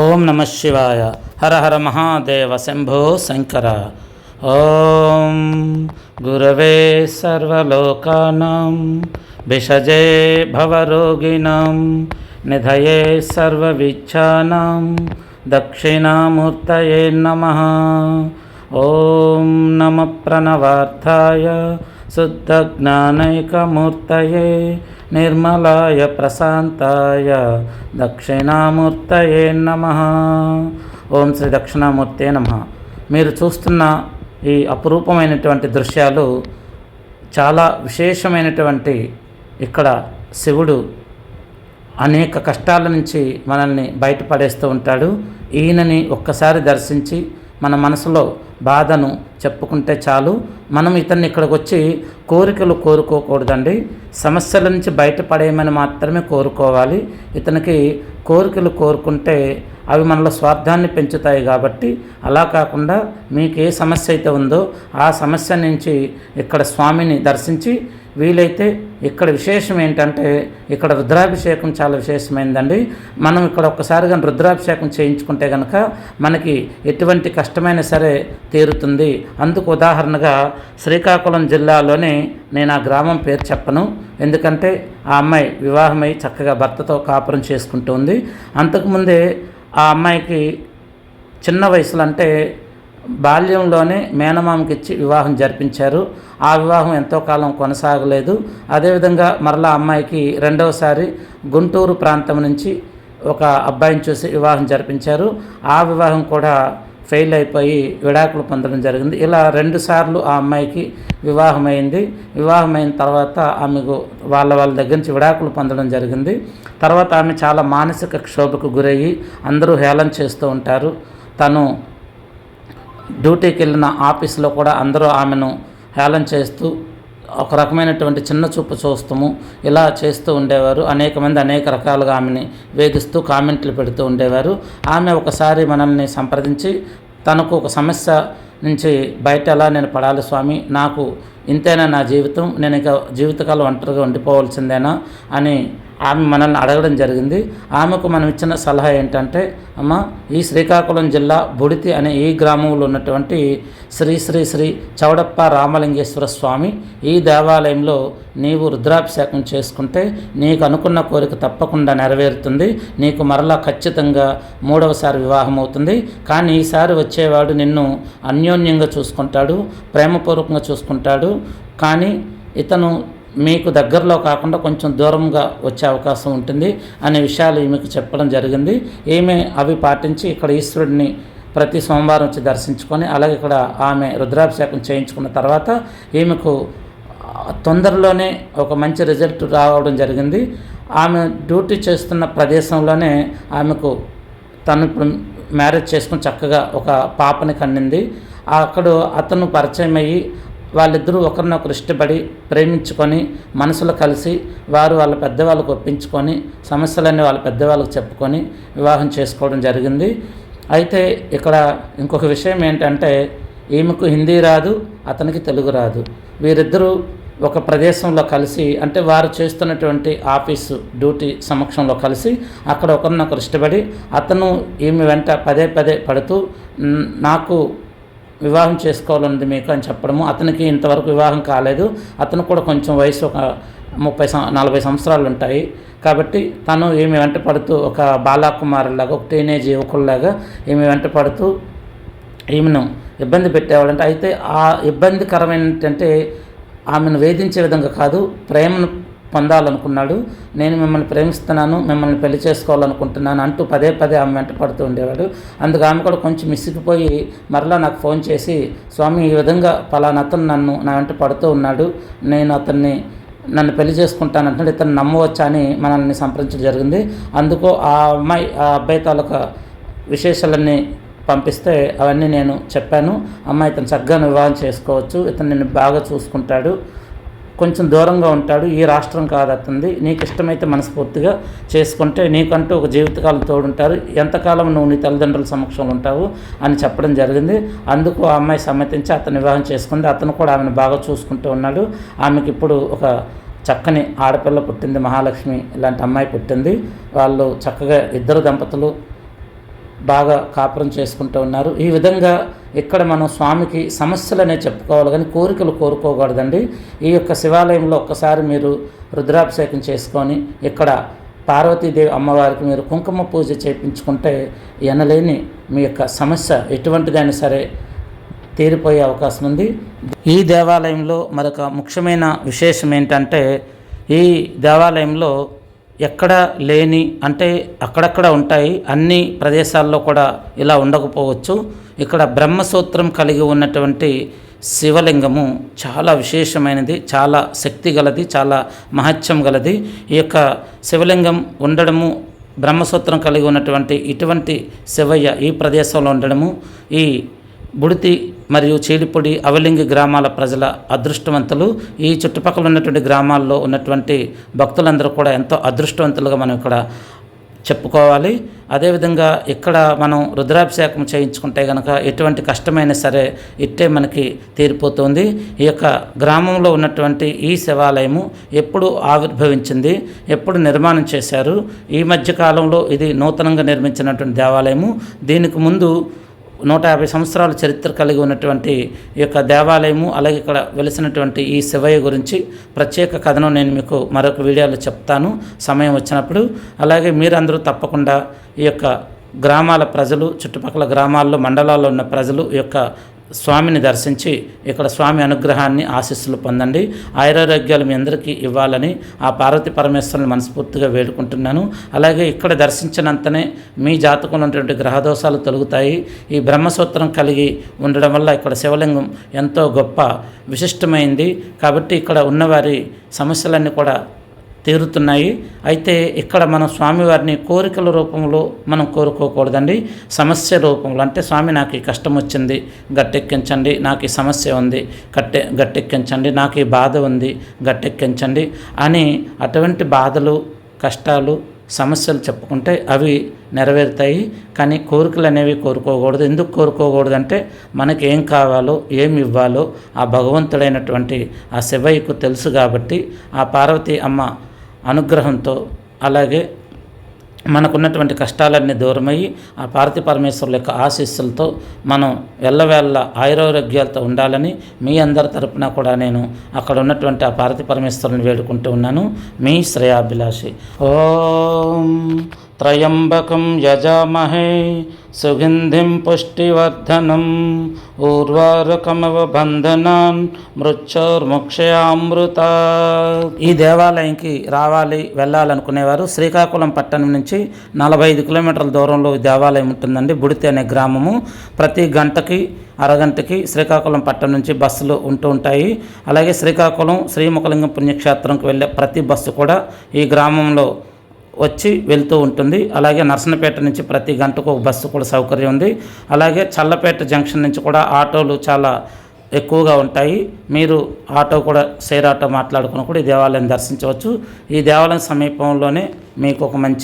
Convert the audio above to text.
ओम नमः शिवाय। हर हर महादेव शंभो शंकर ओम गुरवे सर्वलोकानां भिषजे भवरोगिणां, निधये सर्वविच्छानां दक्षिणामूर्तये नमः। ॐ नमः प्रणवार्थाय, शुद्धज्ञानैकमूर्तये నిర్మలాయ ప్రశాంతాయ దక్షిణామూర్తయే నమ. ఓం శ్రీ దక్షిణామూర్తే నమ. మీరు చూస్తున్న ఈ అపురూపమైనటువంటి దృశ్యాలు చాలా విశేషమైనటువంటి ఇక్కడ శివుడు అనేక కష్టాల నుంచి మనల్ని బయటపడేస్తూ ఉంటాడు. ఈయనని ఒక్కసారి దర్శించి మన మనసులో బాధను చెప్పుకుంటే చాలు. మనం ఇతన్ని ఇక్కడికి వచ్చి కోరికలు కోరుకోకూడదండి. సమస్యల నుంచి బయటపడేయమని మాత్రమే కోరుకోవాలి. ఇతనికి కోరికలు కోరుకుంటే అవి మనలో స్వార్థాన్ని పెంచుతాయి కాబట్టి అలా కాకుండా మీకు ఏ సమస్య అయితే ఉందో ఆ సమస్య నుంచి ఇక్కడ స్వామిని దర్శించి వీలైతే ఇక్కడ విశేషం ఏంటంటే ఇక్కడ రుద్రాభిషేకం చాలా విశేషమైందండి. మనం ఇక్కడ ఒక్కసారిగా రుద్రాభిషేకం చేయించుకుంటే కనుక మనకి ఎటువంటి కష్టమైన సరే తీరుతుంది. అందుకు ఉదాహరణగా శ్రీకాకుళం జిల్లాలోనే నేను ఆ గ్రామం పేరు చెప్పను. ఎందుకంటే ఆ అమ్మాయి వివాహమై చక్కగా భర్తతో కాపురం చేసుకుంటుంది అంతకుముందే ఆ అమ్మాయికి చిన్న వయసులో అంటే బాల్యంలోనే మేనమామకి ఇచ్చి వివాహం జరిపించారు. ఆ వివాహం ఎంతో కాలం కొనసాగలేదు. అదేవిధంగా మరలా అమ్మాయికి రెండవసారి గుంటూరు ప్రాంతం నుంచి ఒక అబ్బాయిని చూసి వివాహం జరిపించారు. ఆ వివాహం కూడా ఫెయిల్ అయిపోయి విడాకులు పొందడం జరిగింది. ఇలా రెండుసార్లు ఆ అమ్మాయికి వివాహమైంది. వివాహమైన తర్వాత ఆమెకు వాళ్ళ వాళ్ళ దగ్గర నుంచి విడాకులు పొందడం జరిగింది. తర్వాత ఆమె చాలా మానసిక క్షోభకు గురయ్యి అందరూ హేళన చేస్తూ ఉంటారు. తను డ్యూటీకి వెళ్ళిన ఆఫీసులో కూడా అందరూ ఆమెను హేళన చేస్తూ ఒక రకమైనటువంటి చిన్న చూపు చూస్తాము. ఇలా చేస్తూ ఉండేవారు. అనేక మంది అనేక రకాలుగా ఆమెని వేధిస్తూ కామెంట్లు పెడుతూ ఉండేవారు. ఆమె ఒకసారి మనల్ని సంప్రదించి తనకు ఒక సమస్య నుంచి బయట ఎలా నేను పడాలి స్వామి? నాకు ఇంతేనా నా జీవితం నేను ఇక జీవితకాలం ఒంటరిగా ఉండిపోవాల్సిందేనా? అని ఆమె మనల్ని అడగడం జరిగింది. ఆమెకు మనం ఇచ్చిన సలహా ఏంటంటే అమ్మ ఈ శ్రీకాకుళం జిల్లా బుడితి అనే ఈ గ్రామంలో ఉన్నటువంటి శ్రీ శ్రీ శ్రీ చౌడప్ప రామలింగేశ్వర స్వామి ఈ దేవాలయంలో నీవు రుద్రాభిషేకం చేసుకుంటే నీకు అనుకున్న కోరిక తప్పకుండా నెరవేరుతుంది. నీకు మరలా ఖచ్చితంగా మూడవసారి వివాహం అవుతుంది. కానీ ఈసారి వచ్చేవాడు నిన్ను అన్యోన్యంగా చూసుకుంటాడు ప్రేమపూర్వకంగా చూసుకుంటాడు. కానీ ఇతను మీకు దగ్గరలో కాకుండా కొంచెం దూరంగా వచ్చే అవకాశం ఉంటుంది అనే విషయాలు ఈమెకు చెప్పడం జరిగింది. ఈమె అవి పాటించి ఇక్కడ ఈశ్వరుడిని ప్రతి సోమవారం వచ్చి దర్శించుకొని అలాగే ఇక్కడ ఆమె రుద్రాభిషేకం చేయించుకున్న తర్వాత ఈమెకు తొందరలోనే ఒక మంచి రిజల్ట్ రావడం జరిగింది. ఆమె డ్యూటీ చేస్తున్న ప్రదేశంలోనే ఆమెకు తను ఇప్పుడు మ్యారేజ్ చేసుకుని చక్కగా ఒక పాపని కన్నింది. అక్కడ అతను పరిచయం అయ్యి వాళ్ళిద్దరూ ఒకరినొకరు ఇష్టపడి ప్రేమించుకొని మనసులో కలిసి వారు వాళ్ళ పెద్దవాళ్ళకు ఒప్పించుకొని సమస్యలన్నీ వాళ్ళ పెద్దవాళ్ళకు చెప్పుకొని వివాహం చేసుకోవడం జరిగింది. అయితే ఇక్కడ ఇంకొక విషయం ఏంటంటే ఈమెకు హిందీ రాదు అతనికి తెలుగు రాదు. వీరిద్దరూ ఒక ప్రదేశంలో కలిసి అంటే వారు చేస్తున్నటువంటి ఆఫీసు డ్యూటీ సమక్షంలో కలిసి అక్కడ ఒకరినొకరు ఇష్టపడి అతను ఈమె వెంట పదే పదే పడుతూ నాకు వివాహం చేసుకోవాలన్నది మీకు అని చెప్పడము. అతనికి ఇంతవరకు వివాహం కాలేదు. అతను కూడా కొంచెం వయసు ఒక ముప్పై నలభై సంవత్సరాలు ఉంటాయి. కాబట్టి తను ఈమె వెంట పడుతూ ఒక బాలాకుమారులాగా ఒక టీనేజ్ యువకుల్లాగా ఈమె వెంట పడుతూ ఈమెను ఇబ్బంది పెట్టేవాడంటే అయితే ఆ ఇబ్బందికరమైన ఏంటంటే ఆమెను వేధించే విధంగా కాదు ప్రేమను పొందాలనుకున్నాడు. నేను మిమ్మల్ని ప్రేమిస్తున్నాను మిమ్మల్ని పెళ్ళి చేసుకోవాలనుకుంటున్నాను అంటూ పదే పదే ఆమె వెంట పడుతూ ఉండేవాడు. అందుకు ఆమె కూడా కొంచెం మిసిగిపోయి మరలా నాకు ఫోన్ చేసి స్వామి ఈ విధంగా పలానా అతను నన్ను నా వెంట పడుతూ ఉన్నాడు. నేను అతన్ని నన్ను పెళ్ళి చేసుకుంటానంటున్నాడు ఇతను నమ్మవచ్చా అని మనల్ని సంప్రదించడం జరిగింది. అందుకు ఆ అమ్మాయి ఆ అబ్బాయి తాలూకా విశేషాలన్నీ పంపిస్తే అవన్నీ నేను చెప్పాను. అమ్మాయి ఇతను చక్కగా వివాహం చేసుకోవచ్చు. ఇతను నిన్ను బాగా చూసుకుంటాడు. కొంచెం దూరంగా ఉంటాడు ఈ రాష్ట్రం కాదు అతనిది నీకు ఇష్టమైతే మనస్ఫూర్తిగా చేసుకుంటే నీకంటూ ఒక జీవితకాలం తోడుంటారు. ఎంతకాలం నువ్వు నీ తల్లిదండ్రుల సమక్షంలో ఉంటావు అని చెప్పడం జరిగింది. అందుకు ఆ అమ్మాయి సమ్మతించి అతను వివాహం చేసుకుంది. అతను కూడా ఆమెను బాగా చూసుకుంటూ ఉన్నాడు. ఆమెకి ఇప్పుడు ఒక చక్కని ఆడపిల్ల పుట్టింది మహాలక్ష్మి ఇలాంటి అమ్మాయి పుట్టింది. వాళ్ళు చక్కగా ఇద్దరు దంపతులు బాగా కాపురం చేసుకుంటూ ఉన్నారు. ఈ విధంగా ఇక్కడ మనం స్వామికి సమస్యలనే చెప్పుకోవాలి. కానీ కోరికలు కోరుకోకూడదండి. ఈ యొక్క శివాలయంలో ఒక్కసారి మీరు రుద్రాభిషేకం చేసుకొని ఇక్కడ పార్వతీదేవి అమ్మవారికి మీరు కుంకుమ పూజ చేయించుకుంటే ఎనలేని మీ యొక్క సమస్య ఎటువంటిదైనా సరే తీరిపోయే అవకాశం ఉంది. ఈ దేవాలయంలో మరొక ముఖ్యమైన విశేషం ఏంటంటే ఈ దేవాలయంలో ఎక్కడ లేని అంటే అక్కడక్కడ ఉంటాయి అన్ని ప్రదేశాల్లో కూడా ఇలా ఉండకపోవచ్చు. ఇక్కడ బ్రహ్మసూత్రం కలిగి ఉన్నటువంటి శివలింగము చాలా విశేషమైనది చాలా శక్తి గలది చాలా మహత్యం గలది. ఈ యొక్క శివలింగం ఉండడము బ్రహ్మసూత్రం కలిగి ఉన్నటువంటి ఇటువంటి శివయ్య ఈ ప్రదేశంలో ఉండడము ఈ బుడితి మరియు చీలిపొడి అవలింగి గ్రామాల ప్రజల అదృష్టవంతులు. ఈ చుట్టుపక్కల ఉన్నటువంటి గ్రామాల్లో ఉన్నటువంటి భక్తులందరూ కూడా ఎంతో అదృష్టవంతులుగా మనం ఇక్కడ చెప్పుకోవాలి. అదేవిధంగా ఇక్కడ మనం రుద్రాభిషేకం చేయించుకుంటే కనుక ఎటువంటి కష్టమైనా సరే ఇట్టే మనకి తీరిపోతుంది. ఈ యొక్క గ్రామంలో ఉన్నటువంటి ఈ శివాలయము ఎప్పుడు ఆవిర్భవించింది ఎప్పుడు నిర్మాణం చేశారు. ఈ మధ్య కాలంలో ఇది నూతనంగా నిర్మించినటువంటి దేవాలయము. దీనికి ముందు నూట యాభై సంవత్సరాల చరిత్ర కలిగి ఉన్నటువంటి ఈ యొక్క దేవాలయము అలాగే ఇక్కడ వెలిసినటువంటి ఈ శివయ్య గురించి ప్రత్యేక కథను నేను మీకు మరొక వీడియోలో చెప్తాను. సమయం వచ్చినప్పుడు అలాగే మీరందరూ తప్పకుండా ఈ యొక్క గ్రామాల ప్రజలు చుట్టుపక్కల గ్రామాల్లో మండలాల్లో ఉన్న ప్రజలు ఈ యొక్క స్వామిని దర్శించి ఇక్కడ స్వామి అనుగ్రహాన్ని ఆశీస్సులు పొందండి. ఆయురారోగ్యాలు మీ అందరికీ ఇవ్వాలని ఆ పార్వతి పరమేశ్వరుని మనస్ఫూర్తిగా వేడుకుంటున్నాను. అలాగే ఇక్కడ దర్శించినంతనే మీ జాతకంలో ఉన్నటువంటి గ్రహదోషాలు తొలుగుతాయి. ఈ బ్రహ్మసూత్రం కలిగి ఉండడం వల్ల ఇక్కడ శివలింగం ఎంతో గొప్ప విశిష్టమైంది. కాబట్టి ఇక్కడ ఉన్నవారి సమస్యలన్నీ కూడా తీరుతున్నాయి. అయితే ఇక్కడ మనం స్వామివారిని కోరికల రూపంలో మనం కోరుకోకూడదండి. సమస్య రూపంలో అంటే స్వామి నాకు ఈ కష్టం వచ్చింది గట్టెక్కించండి నాకు ఈ సమస్య ఉంది కట్టె గట్టెక్కించండి నాకు ఈ బాధ ఉంది గట్టెక్కించండి అని అటువంటి బాధలు కష్టాలు సమస్యలు చెప్పుకుంటే అవి నెరవేరుతాయి. కానీ కోరికలు అనేవి కోరుకోకూడదు. ఎందుకు కోరుకోకూడదు అంటే మనకి ఏం కావాలో ఏమి ఇవ్వాలో ఆ భగవంతుడైనటువంటి ఆ శివయ్యకు తెలుసు కాబట్టి ఆ పార్వతి అమ్మ అనుగ్రహంతో అలాగే మనకున్నటువంటి కష్టాలన్నీ దూరమయ్యి ఆ పార్వతి పరమేశ్వరుల యొక్క ఆశీస్సులతో మనం ఎల్లవేళ్ళ ఆయురారోగ్యాలతో ఉండాలని మీ అందరి తరపున కూడా నేను అక్కడ ఉన్నటువంటి ఆ పార్వతి పరమేశ్వరుని వేడుకుంటూ ఉన్నాను. మీ శ్రేయాభిలాషి. ఓం త్రయంబకం యజామహే సుగంధిం పుష్టివర్ధనం. ఊర్వారకమవబంధనాన్ మృత్యోర్ముక్షయామృత. ఈ దేవాలయంకి రావాలి వెళ్ళాలనుకునేవారు శ్రీకాకుళం పట్టణం నుంచి నలభై ఐదు కిలోమీటర్ల దూరంలో దేవాలయం ఉంటుందండి బుడితి అనే గ్రామము. ప్రతి గంటకి అరగంటకి శ్రీకాకుళం పట్టణం నుంచి బస్సులు ఉంటూ ఉంటాయి. అలాగే శ్రీకాకుళం శ్రీముఖలింగం పుణ్యక్షేత్రంకి వెళ్ళే ప్రతి బస్సు కూడా ఈ గ్రామంలో వచ్చి వెళ్తూ ఉంటుంది. అలాగే నర్సనపేట నుంచి ప్రతి గంటకు ఒక బస్సు కూడా సౌకర్యం ఉంది. అలాగే చల్లపేట జంక్షన్ నుంచి కూడా ఆటోలు చాలా ఎక్కువగా ఉంటాయి. మీరు ఆటో కూడా షేర్ ఆటో మాట్లాడుకుని కూడా ఈ దేవాలయం దర్శించవచ్చు. ఈ దేవాలయం సమీపంలోనే మీకు ఒక మంచి